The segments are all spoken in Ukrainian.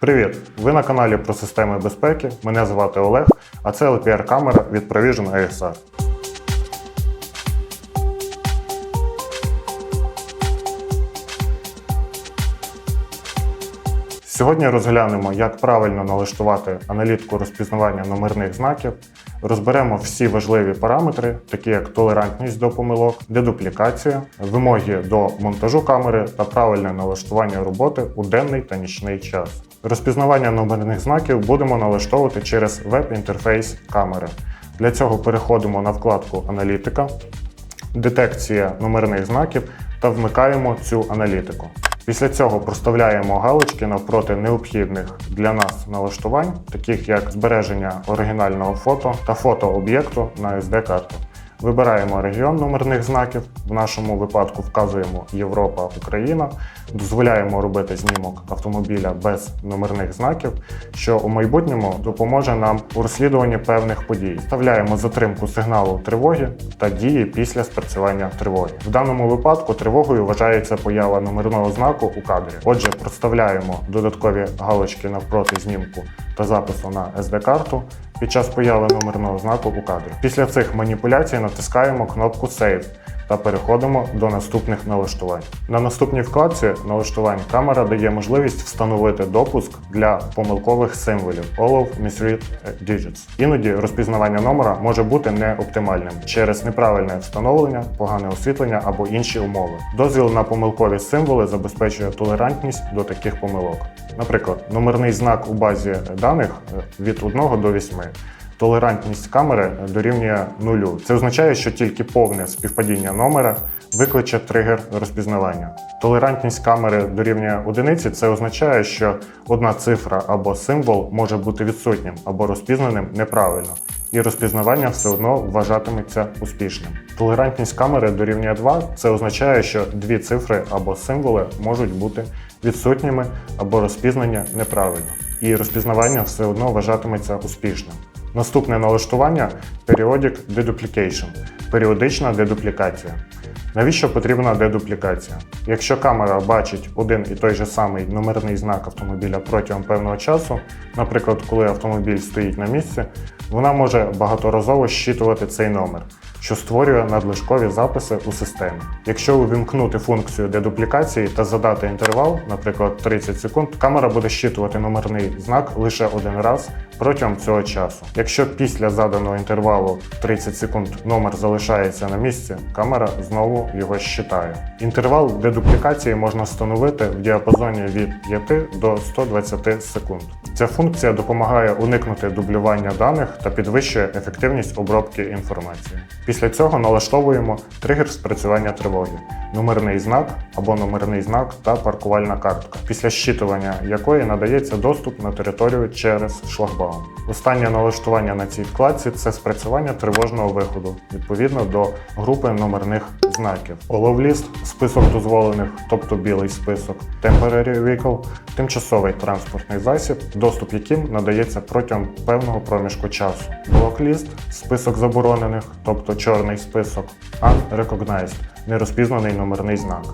Привіт! Ви на каналі про системи безпеки. Мене звати Олег, а це LPR-камера від Provision ASR. Сьогодні розглянемо, як правильно налаштувати аналітику розпізнавання номерних знаків. Розберемо всі важливі параметри, такі як толерантність до помилок, дедуплікація, вимоги до монтажу камери та правильне налаштування роботи у денний та нічний час. Розпізнавання номерних знаків будемо налаштовувати через веб-інтерфейс камери. Для цього переходимо на вкладку Аналітика, детекція номерних знаків та вмикаємо цю аналітику. Після цього проставляємо галочки навпроти необхідних для нас налаштувань, таких як збереження оригінального фото та фото об'єкту на SD-карту. Вибираємо регіон номерних знаків, в нашому випадку вказуємо Європа, Україна, дозволяємо робити знімок автомобіля без номерних знаків, що у майбутньому допоможе нам у розслідуванні певних подій. Вставляємо затримку сигналу тривоги та дії після спрацювання тривоги. В даному випадку тривогою вважається поява номерного знаку у кадрі. Отже, проставляємо додаткові галочки навпроти знімку та запису на SD-карту під час появи номерного знаку у кадрі. Після цих маніпуляцій натискаємо кнопку Save та переходимо до наступних налаштувань. На наступній вкладці налаштувань камера дає можливість встановити допуск для помилкових символів All of Misread Digits. Іноді розпізнавання номера може бути неоптимальним через неправильне встановлення, погане освітлення або інші умови. Дозвіл на помилкові символи забезпечує толерантність до таких помилок. Наприклад, номерний знак у базі даних від 1 до 8. Толерантність камери дорівнює нулю. Це означає, що тільки повне співпадіння номера викличе тригер розпізнавання. Толерантність камери дорівнює одиниці. Це означає, що одна цифра або символ може бути відсутнім або розпізнаним неправильно, і розпізнавання все одно вважатиметься успішним. Толерантність камери дорівнює 2. Це означає, що дві цифри або символи можуть бути відсутніми або розпізнані неправильно, і розпізнавання все одно вважатиметься успішним. Наступне налаштування Periodic Deduplication періодична дедуплікація. Навіщо потрібна дедуплікація? Якщо камера бачить один і той же самий номерний знак автомобіля протягом певного часу, наприклад, коли автомобіль стоїть на місці, вона може багаторазово щитувати цей номер, що створює надлишкові записи у системі. Якщо увімкнути функцію дедуплікації та задати інтервал, наприклад, 30 секунд, камера буде щитувати номерний знак лише один раз протягом цього часу. Якщо після заданого інтервалу 30 секунд номер залишається на місці, камера знову його щитає. Інтервал дедуплікації можна встановити в діапазоні від 5 до 120 секунд. Ця функція допомагає уникнути дублювання даних та підвищує ефективність обробки інформації. Після цього налаштовуємо тригер спрацювання тривоги, номерний знак або номерний знак та паркувальна картка, після щитування якої надається доступ на територію через шлагбаум. Останнє налаштування на цій вкладці це спрацювання тривожного виходу відповідно до групи номерних знаків. List – список дозволених, тобто білий список, Temporary Vehicle – тимчасовий транспортний засіб, доступ яким надається протягом певного проміжку часу. Blocklist – список заборонених, тобто чорний список, Unrecognized – нерозпізнаний номерний знак,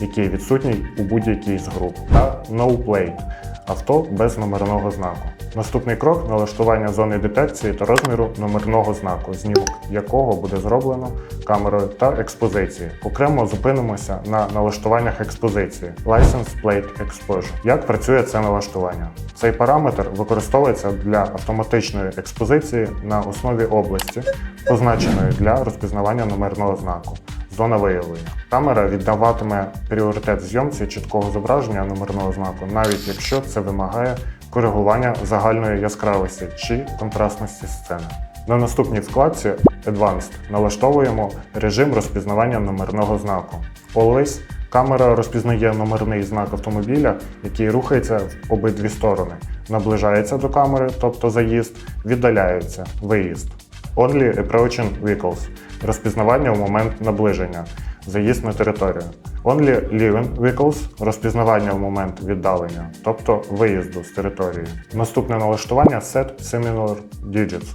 який відсутній у будь-якій з груп, та No Plate – авто без номерного знаку. Наступний крок налаштування зони детекції та розміру номерного знаку, знімок якого буде зроблено камерою та експозиції. Окремо зупинимося на налаштуваннях експозиції License Plate Exposure. Як працює це налаштування? Цей параметр використовується для автоматичної експозиції на основі області, позначеної для розпізнавання номерного знаку. Зона виявлення. Камера віддаватиме пріоритет зйомці чіткого зображення номерного знаку, навіть якщо це вимагає коригування загальної яскравості чи контрастності сцени. На наступній вкладці Advanced налаштовуємо режим розпізнавання номерного знаку. Always камера розпізнає номерний знак автомобіля, який рухається в обидві сторони, наближається до камери, тобто заїзд, віддаляється виїзд. Only Approaching Vehicles розпізнавання в момент наближення, заїзд на територію. Only Leaving Vehicles розпізнавання в момент віддалення, тобто виїзду з території. Наступне налаштування Set Similar Digits.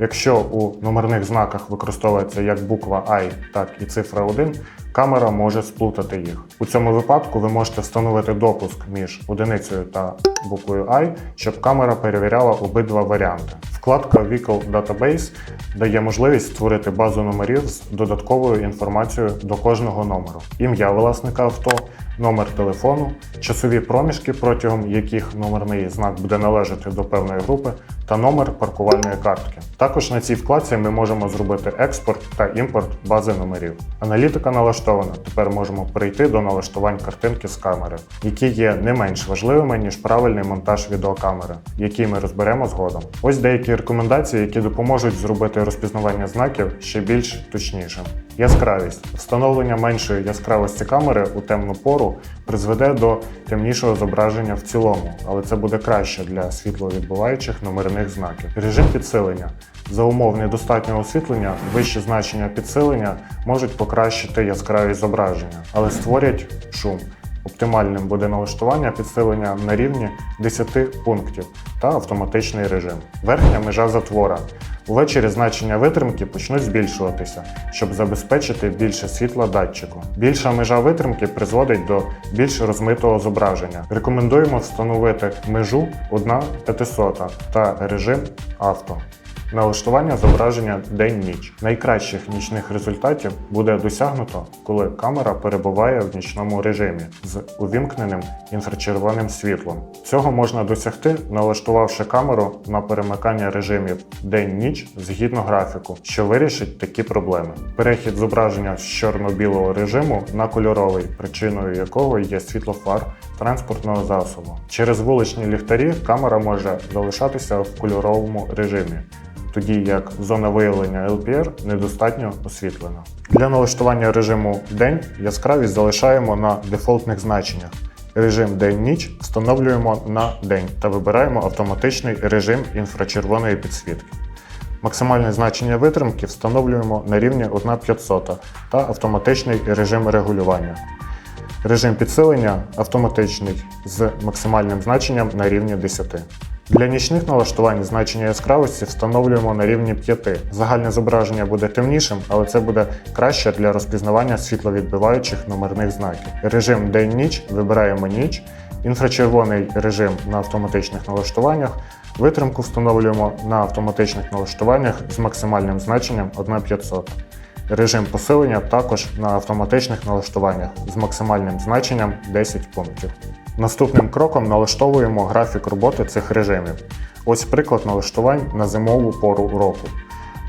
Якщо у номерних знаках використовується як буква I, так і цифра 1, камера може сплутати їх. У цьому випадку ви можете встановити допуск між одиницею та буквою I, щоб камера перевіряла обидва варіанти. Вкладка Vehicle Database дає можливість створити базу номерів з додатковою інформацією до кожного номеру: ім'я власника авто, номер телефону, часові проміжки, протягом яких номерний знак буде належати до певної групи, та номер паркувальної картки. Також на цій вкладці ми можемо зробити експорт та імпорт бази номерів. Аналітика налаштована. Тепер можемо перейти до налаштувань картинки з камери, які є не менш важливими ніж правильний монтаж відеокамери, який ми розберемо згодом. Ось деякі рекомендації, які допоможуть зробити розпізнавання знаків ще більш точнішим. Яскравість. Встановлення меншої яскравості камери у темну пору призведе до темнішого зображення в цілому, але це буде краще для світловідбуваючих номерних знаків. Режим підсилення. За умов недостатнього освітлення вищі значення підсилення можуть покращити яскраві зображення, але створять шум. Оптимальним буде налаштування підсилення на рівні 10 пунктів та автоматичний режим. Верхня межа затвора. Увечері значення витримки почнуть збільшуватися, щоб забезпечити більше світла датчику. Більша межа витримки призводить до більш розмитого зображення. Рекомендуємо встановити межу 1 500 та режим авто. Налаштування зображення день-ніч. Найкращих нічних результатів буде досягнуто, коли камера перебуває в нічному режимі з увімкненим інфрачервоним світлом. Цього можна досягти, налаштувавши камеру на перемикання режимів день-ніч згідно графіку, що вирішить такі проблеми. Перехід зображення з чорно-білого режиму на кольоровий, причиною якого є світло фар транспортного засобу. Через вуличні ліхтарі камера може залишатися в кольоровому режимі тоді як зона виявлення LPR недостатньо освітлена. Для налаштування режиму день яскравість залишаємо на дефолтних значеннях. Режим день-ніч встановлюємо на день та вибираємо автоматичний режим інфрачервоної підсвітки. Максимальне значення витримки встановлюємо на рівні 1,500 та автоматичний режим регулювання. Режим підсилення автоматичний з максимальним значенням на рівні 10. Для нічних налаштувань значення яскравості встановлюємо на рівні 5. Загальне зображення буде темнішим, але це буде краще для розпізнавання світловідбиваючих номерних знаків. Режим день-ніч вибираємо ніч, інфрачервоний режим на автоматичних налаштуваннях. Витримку встановлюємо на автоматичних налаштуваннях з максимальним значенням 1,500. Режим посилення також на автоматичних налаштуваннях з максимальним значенням 10 пунктів. Наступним кроком налаштовуємо графік роботи цих режимів. Ось приклад налаштувань на зимову пору року.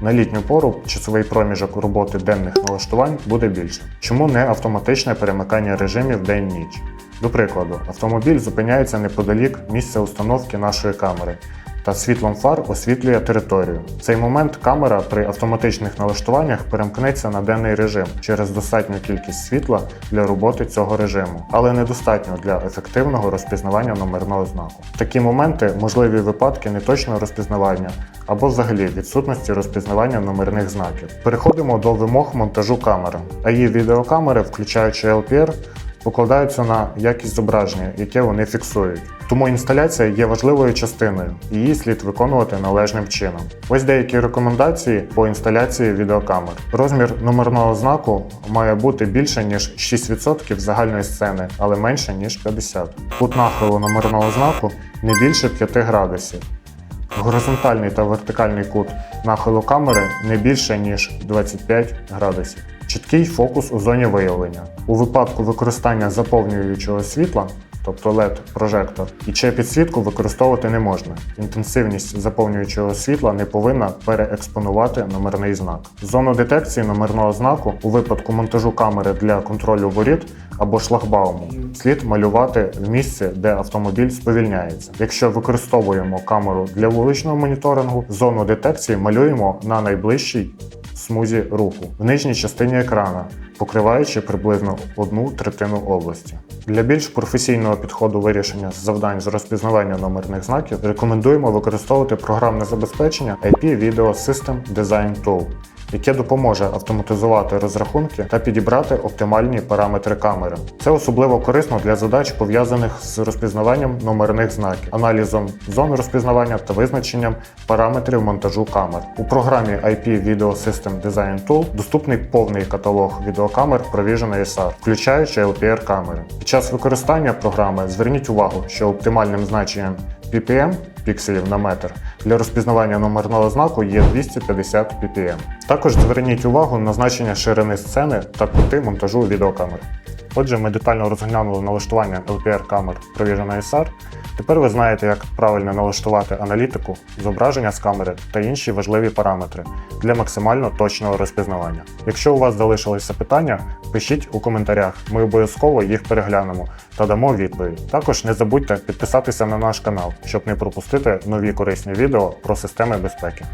На літню пору часовий проміжок роботи денних налаштувань буде більше. Чому не автоматичне перемикання режимів день-ніч? До прикладу, автомобіль зупиняється неподалік місця установки нашої камери та світлом фар освітлює територію. В цей момент камера при автоматичних налаштуваннях перемкнеться на денний режим через достатню кількість світла для роботи цього режиму, але недостатньо для ефективного розпізнавання номерного знаку. Такі моменти можливі випадки неточного розпізнавання або взагалі відсутності розпізнавання номерних знаків. Переходимо до вимог монтажу камери. АІ відеокамери, включаючи LPR, покладаються на якість зображення, яке вони фіксують. Тому інсталяція є важливою частиною, її слід виконувати належним чином. Ось деякі рекомендації по інсталяції відеокамер. Розмір номерного знаку має бути більше ніж 6% загальної сцени, але менше ніж 50%. Кут нахилу номерного знаку не більше 5 градусів. Горизонтальний та вертикальний кут нахилу камери не більше ніж 25 градусів. Чіткий фокус у зоні виявлення. У випадку використання заповнюючого світла, тобто LED-прожектор, і чи підсвітку використовувати не можна. Інтенсивність заповнюючого світла не повинна переекспонувати номерний знак. Зону детекції номерного знаку у випадку монтажу камери для контролю воріт або шлагбауму слід малювати в місці, де автомобіль сповільняється. Якщо використовуємо камеру для вуличного моніторингу, зону детекції малюємо на найближчій смузі руху в нижній частині екрана, покриваючи приблизно одну третину області. Для більш професійного підходу вирішення завдань з розпізнавання номерних знаків рекомендуємо використовувати програмне забезпечення IP Video System Design Tool. Яке допоможе автоматизувати розрахунки та підібрати оптимальні параметри камери. Це особливо корисно для задач, пов'язаних з розпізнаванням номерних знаків, аналізом зон розпізнавання та визначенням параметрів монтажу камер. У програмі IP Video System Design Tool доступний повний каталог відеокамер Provision ASR, включаючи LPR камери. Під час використання програми зверніть увагу, що оптимальним значенням ppm пікселів на метр для розпізнавання номерного знаку є 250 ppm. Також зверніть увагу на значення ширини сцени та кути монтажу відеокамер. Отже, ми детально розглянули налаштування LPR камер Provision ASR. Тепер ви знаєте, як правильно налаштувати аналітику, зображення з камери та інші важливі параметри для максимально точного розпізнавання. Якщо у вас залишилися питання, пишіть у коментарях. Ми обов'язково їх переглянемо та дамо відповідь. Також не забудьте підписатися на наш канал, щоб не пропустити нові корисні відео про системи безпеки.